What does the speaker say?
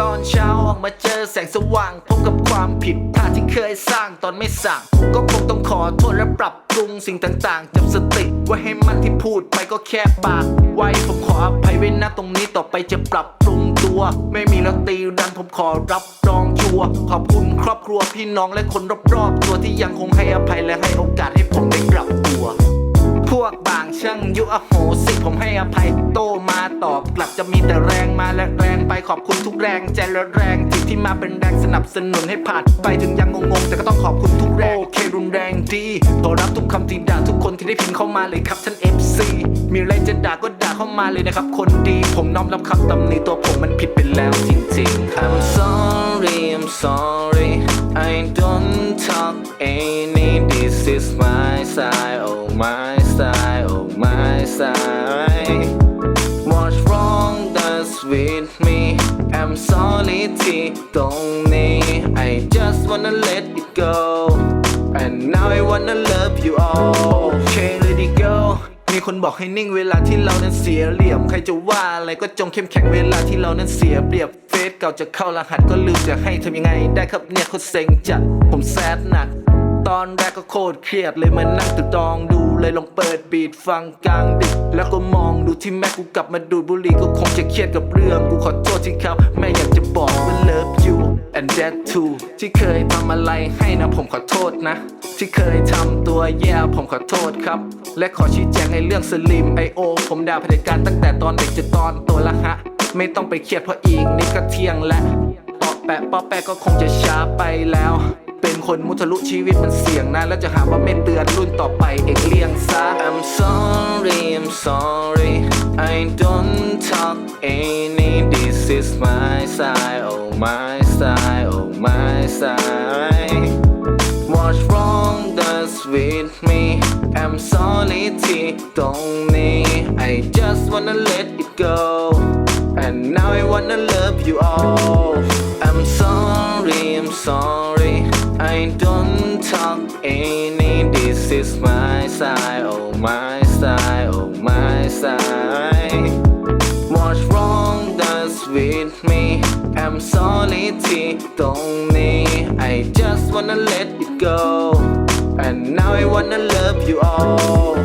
ตอนเช้าออกมาเจอแสงสว่างพบกับความผิดพลาดที่เคยสร้างตอนไม่สั่งก็คงต้องขอโทษและปรับปรุงสิ่งต่างๆจับสติไว้ให้มันที่พูดไปก็แค่ปาก ไว้ผมขออภัยไว้นะตรงนี้ต่อไปจะปรับปรุงตัว ไม่มีแล้วตีดันผมขอรับรองชัวขอบคุณครอบครัวพี่น้องและคนรอบๆตัวที่ยังคงให้อภัยและให้โอกาสให้ผมได้ปรับตัว พวกบางช่างยุอโหสิผมให้อภัยโตมาตอบกลับจะมีแต่แรงมาและแรงไปขอบคุณทุกแรงใจและแรงจิตที่มาเป็นแรงสนับสนุนให้ผ่านไปถึงยังงงๆแต่ก็ต้องขอบคุณทุกแรงโอเครุนแรงดีขอรับทุกคำที่ด่าทุกคนที่ได้พิมพ์เข้ามาเลยครับท่าน FC มีอะไรจะด่าก็ด่าเข้ามาเลยนะครับ คนดีผมน้อมรับคำตำหนิตัวผมมันผิดไปแล้วจริงๆ I'm sorry I'm sorry I don't talk any this is my style style What's wrong that's with me I'm sorry ที่ตรงนี้ I just wanna let it go And now I wanna love you all Okay let it go มีคนบอกให้นิ่งเวลาที่เรานั้นเสียเหลี่ยม ใครจะว่าอะไรก็จงเข้มแข็งเวลาที่เรานั้นเสียเปรียบเฟซเก่าจะเข้ารหัสก็ลืมจะให้ทำยังไง ได้ครับเนี่ยโคตรเซ็งจัด ผมแซดหนัก ตอนแรกก็โคตรเครียดเลยมานั่งตึกตองดู เลยลองเปิดบีทฟังกลางดึก แล้วก็มองดูที่แม่กูกลับมาดูดบุหรี่ก็คงจะเครียดกับเรื่อง กูขอโทษที่ครับแม่อยากจะบอกว่า love you and that too ที่เคยทำอะไรให้นะผมขอโทษนะ ที่เคยทำตัวแย่ผมขอโทษครับ และขอชี้แจงในเรื่องสลิมไอโอผมด่าเผด็จการตั้งแต่ตอนเด็กจนตอนโตละฮะ ไม่ต้องไปเครียดเพราะอีกนิดก็เที่ยงและปอแปะปอแปะก็คงจะช้าไปแล้ว เป็นคนมุทะลุชีวิตมันเสี่ยงนะ แล้วจะหาว่าไม่เตือนรุ่นต่อไปเอกเลี่ยงซะ I'm sorry I'm sorry I don't talk any this is my style oh my style oh my style What's wrong that's with me I'm sorry ที่ตรงนี้ I just wanna let it go And now I wanna love you all I'm sorry I'm sorry I don't talk any. This is my side, oh my side, oh my side. What's wrong does with me? I'm sorry, don't need. I just wanna let it go. And now I wanna love you all.